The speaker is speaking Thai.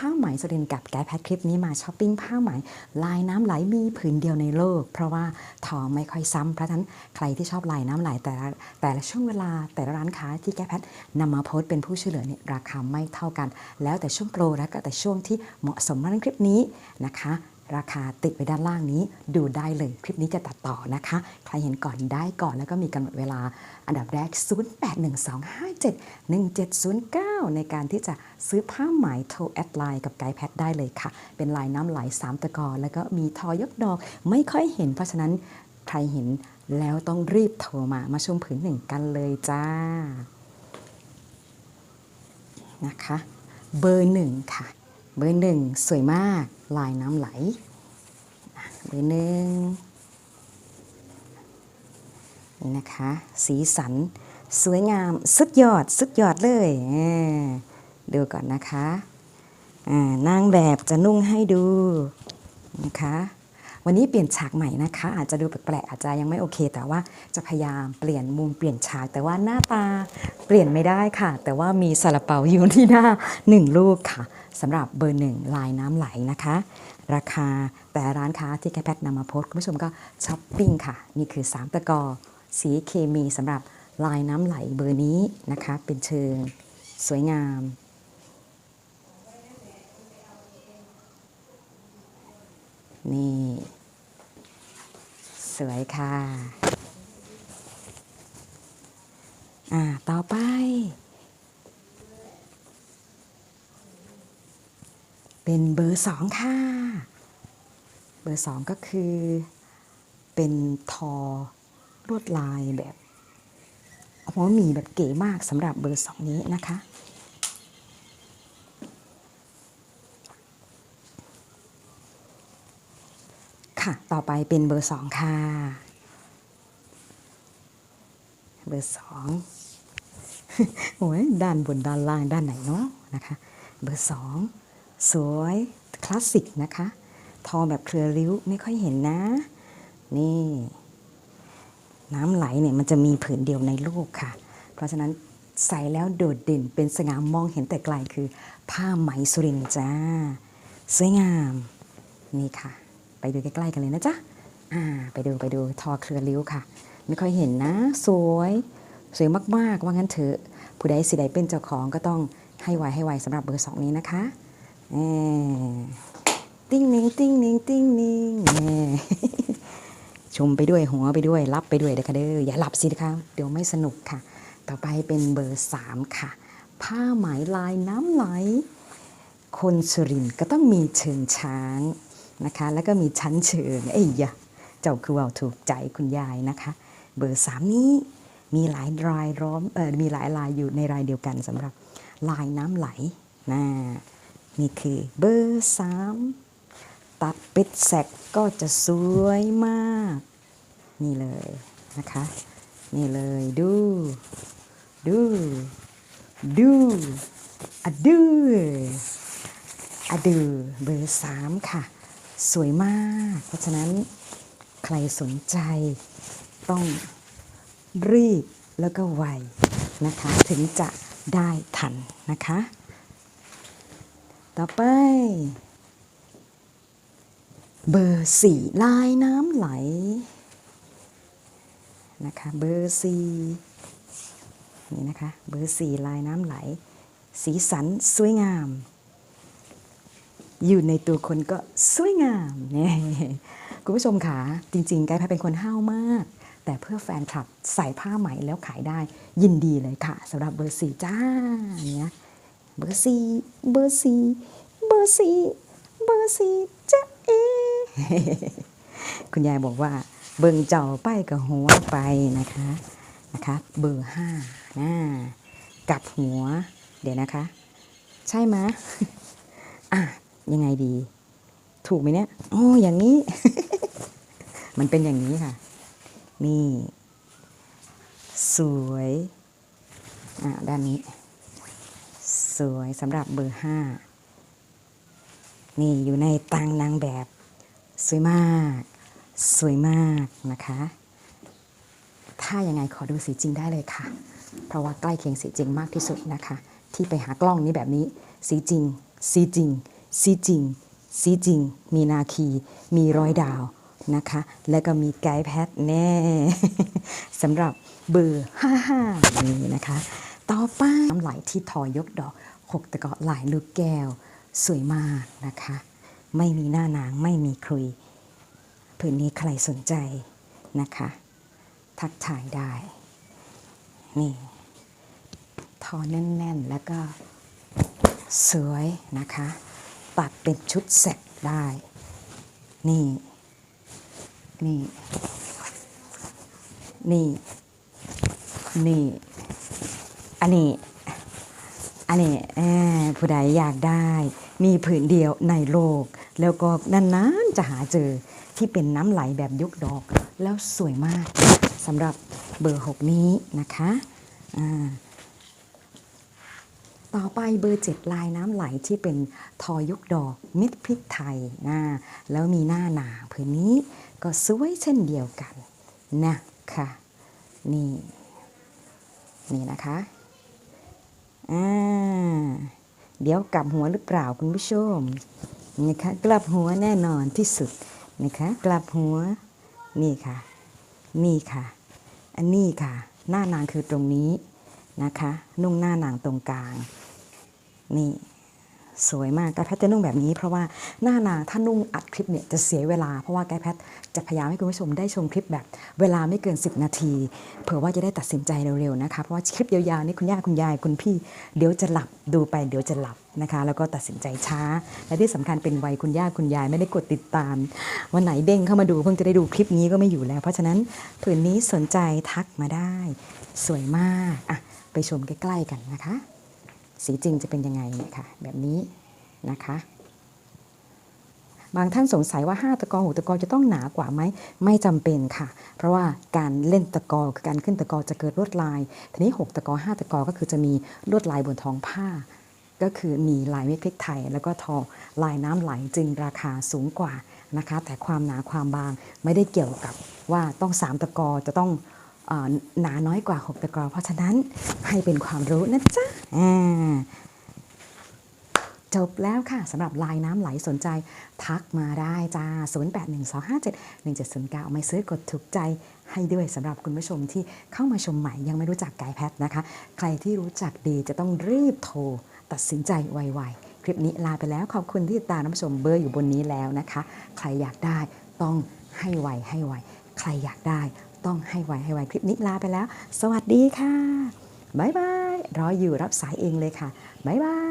ผ้าไหมสรินกับไกด์แพทคลิปนี้มาช้อปปิ้งผ้าไหม ลายน้ำไหลมีผืนเดียวในโลก เพราะว่าทอไม่ค่อยซ้ำเพราะฉะนั้นใครที่ชอบลายน้ำไหลแต่ละแต่ละช่วงเวลาแต่ละร้านค้าที่ไกด์แพทนำมาโพสต์เป็นผู้ช่วยเหลือเนี่ยราคาไม่เท่ากัน แล้วแต่ช่วงโปรและก็แต่ช่วงที่เหมาะสมมาในคลิปนี้นะคะ ราคาติดไว้ด้านล่างนี้ดูได้เลยคลิปนี้จะตัดต่อนะคะ ใครเห็นก่อนได้ก่อนแล้วก็มีกำหนดเวลาอันดับแรก 0812571709 ในการที่จะซื้อผ้าไหมโทรแอดไลน์กับไกด์แพทได้เลยค่ะ เป็นลายน้ำไหล3ตะกอแล้วก็มีทอยกดอกไม่ค่อยเห็นเพราะฉะนั้นใครเห็นแล้วต้องรีบโทรมามาชมผืนหนึ่งกันเลยจ้านะคะ เบอร์หนึ่งค่ะ เบอร์หนึ่งสวยมากลายน้ำไหล เบอร์หนึ่งนี่นะคะ สีสันสวยงามสุดยอดสุดยอดเลยอ่าดูก่อนนะคะนางแบบจะนุ่งให้ดูนะคะ วันนี้เปลี่ยนฉากใหม่นะคะ อาจจะดูแปลกๆอาจจะยังไม่โอเค แต่ว่าจะพยายามเปลี่ยนมุมเปลี่ยนฉาก แต่ว่าหน้าตาเปลี่ยนไม่ได้ค่ะ แต่ว่ามีซาลาเปาอยู่ที่หน้าหนึ่งลูกค่ะ สำหรับเบอร์หนึ่งลายน้ำไหลนะคะ ราคาแต่ร้านค้าที่แคปแพทนำมาโพสคุณผู้ชมก็ช้อปปิ้งค่ะ นี่คือ 3 ตะกอ สีเคมีสำหรับลายน้ำไหลเบอร์นี้นะคะ เป็นเชิงสวยงามนี่ สวยค่ะ อ่า ต่อไป เป็นเบอร์สองค่ะ เบอร์สองก็คือ เป็นทอลวดลายแบบหัวหมีแบบเก๋มากสำหรับเบอร์สองนี้นะคะค่ะ ต่อไปเป็นเบอร์สองค่ะ เบอร์สองโอ้ยด้านบนด้านล่างด้านไหนเนาะนะคะ เบอร์สอง สวยคลาสสิกนะคะ ทอแบบเครือริ้วไม่ค่อยเห็นนะ นี่ น้ำไหลเนี่ยมันจะมีผืนเดียวในโลกค่ะ เพราะฉะนั้นใส่แล้วโดดเด่นเป็นสง่ามองเห็นแต่ไกลคือ ผ้าไหมสุรินทร์จ้า สวยงาม นี่ค่ะ ไปดูใกล้ๆกันเลยนะจ๊ะอ่าไปดูไปดูทอเครือริ้วค่ะ ไม่ค่อยเห็นนะ สวย สวยมากๆว่างั้นเถอะผู้ใดสิใดเป็นเจ้าของก็ต้องให้ไวให้ไวสำหรับเบอร์สองนี้นะคะ ติ้งนิงติ้งนิงติ้งนิงแหมชมไปด้วยหัวไปด้วยรับไปด้วยเด้อค่ะเด้ออย่าหลับสิคะเดี๋ยวไม่สนุกค่ะ ต่อไปเป็นเบอร์สามค่ะ ผ้าไหมลายน้ำไหล คนสุรินก็ต้องมีเชิงช้างนะคะ แล้วก็มีชั้นเชิงเอ้ยยะเจ้าคือว่าถูกใจคุณยายนะคะ เบอร์สามนี้มีหลายรายล้อมเออมีหลายลายอยู่ในรายเดียวกันสำหรับลายน้ำไหลนะ นี่คือเบอร์สามตัดเป็ดแสกก็จะสวยมาก นี่เลยนะคะ นี่เลยดู ดู ดูอะดูอะดูเบอร์สามค่ะ สวยมาก เพราะฉะนั้นใครสนใจต้องรีบแล้วก็ไวนะคะ ถึงจะได้ทันนะคะ ต่อไป เบอร์สี่ลายน้ำไหลนะคะเบอร์สี่นี่นะคะเบอร์สี่ลายน้ำไหล สีสันสวยงาม อยู่ในตัวคนก็สวยงามเนี่ยคุณผู้ชมค่ะจริงๆกด์แพทเป็นคนห้าวมาก แต่เพื่อแฟนคลับใส่ผ้าไหมแล้วขายได้ยินดีเลยค่ะสำหรับเบอร์สี่จ้าเนี่ย บอร์สี่เบอร์สี่เบอร์สี่เบอร์สี่จ้าเอ คุณยายบอกว่าเบิ่งเจ้าไปกับหัวไปนะคะนะคะเบอร์ห้านะกับหัว เดี๋ยวนะคะ ใช่ไหมอะยังไงดี ถูกไหมเนี่ยอ๋ออย่างนี้ มันเป็นอย่างนี้ค่ะ นี่ สวย อะด้านนี้ สวยสำหรับเบอร์ห้านี่อยู่ในตังนางแบบ สวยมาก สวยมากนะคะ ถ้ายังไงขอดูสีจริงได้เลยค่ะ เพราะว่าใกล้เคียงสีจริงมากที่สุดนะคะ ที่ไปหากล้องนี้แบบนี้ สีจริง สีจริง สีจริง สีจริง มีนาคี มีร้อยดาวนะคะ แล้วก็มีไกด์แพทแน่สำหรับเบอร์55นี่นะคะ ต่อไปน้ำไหลที่ทอยกดอก หกตะเกาะหลายลูกแก้ว สวยมากนะคะ ไม่มีหน้านางไม่มีครุยผืนนี้ใครสนใจนะคะ ทักทายได้ นี่ทอแน่นๆ แล้วก็สวยนะคะ ตัดเป็นชุดเสร็จได้ นี่ นี่ นี่ นี่ อันนี้ อันนี้ผู้ใดอยากได้ มีผืนเดียวในโลก แล้วก็นานๆจะหาเจอที่เป็นน้ำไหลแบบยุกดอก แล้วสวยมากสำหรับเบอร์ 6 นี้นะคะต่อไปเบอร์ 7 ลายน้ำไหลที่เป็นทอยุกดอกเม็ดพริกไทยนะแล้วมีหน้าหนาผืนนี้ก็สวยเช่นเดียวกันนะคะนี่นี่นะคะ อ่า เดี๋ยวกลับหัวหรือเปล่าคุณผู้ชมนะคะ กลับหัวแน่นอนที่สุดนะคะ กลับหัว นี่ค่ะ นี่ค่ะ อันนี้ค่ะ หน้านางคือตรงนี้นะคะ นุ่งหน้านางตรงกลาง นี่ สวยมากไกด์แพทย์จะนุ่งแบบนี้เพราะว่าหน้านาถ้านุ่งอัดคลิปเนี่ยจะเสียเวลาเพราะว่าไกด์แพทย์จะพยายามให้คุณผู้ชมได้ชมคลิปแบบเวลาไม่เกิน 10 นาที เผื่อว่าจะได้ตัดสินใจเร็วๆนะคะเพราะว่าคลิปยาวๆนี่คุณย่าคุณยายคุณพี่เดี๋ยวจะหลับดูไปเดี๋ยวจะหลับนะคะแล้วก็ตัดสินใจช้า และที่สำคัญเป็นวัยคุณย่าคุณยายไม่ได้กดติดตาม วันไหนเด้งเข้ามาดูเพิ่งจะได้ดูคลิปนี้ก็ไม่อยู่แล้ว เพราะฉะนั้นผืนนี้สนใจทักมาได้ สวยมากอะไปชมใกล้ๆกันนะคะ สีจริงจะเป็นยังไงเนี่ยค่ะแบบนี้นะคะ บางท่านสงสัยว่า 5 ตะกอ6ตะกอจะต้องหนากว่าไหมไม่จำเป็นค่ะ เพราะว่าการเล่นตะกอคือการขึ้นตะกอจะเกิดลวดลาย ทีนี้ 6 ตะกอ5ตะกอก็คือจะมีลวดลายบนท้องผ้า ก็คือมีลายเม็ดพริกไทย แล้วก็ทอลายน้ำไหลจึงราคาสูงกว่านะคะ แต่ความหนาความบางไม่ได้เกี่ยวกับว่าต้อง3ตะกอจะต้องอหนาน้อยกว่า 6 ตะกอเพราะฉะนั้นให้เป็นความรู้นะจ๊ะ จบแล้วค่ะสำหรับลายน้ำไหลสนใจ ทักมาได้จ้า 0812571709 ไม่ซื้อกดถูกใจให้ด้วยสำหรับคุณผู้ชมที่เข้ามาชมใหม่ยังไม่รู้จักกด์แพทนะคะ ใครที่รู้จักดีจะต้องรีบโทร ตัดสินใจไวๆ คลิปนี้ลาไปแล้วขอบคุณที่ติดตามรับชมเบอร์อยู่บนนี้แล้วนะคะ ใครอยากได้ต้องให้ไวให้ไว ใครอยากได้ต้องให้ไวให้ไวคลิปนี้ลาไปแล้ว สวัสดีค่ะ บ๊ายบายรออยู่รับสายเองเลยค่ะบ๊ายบาย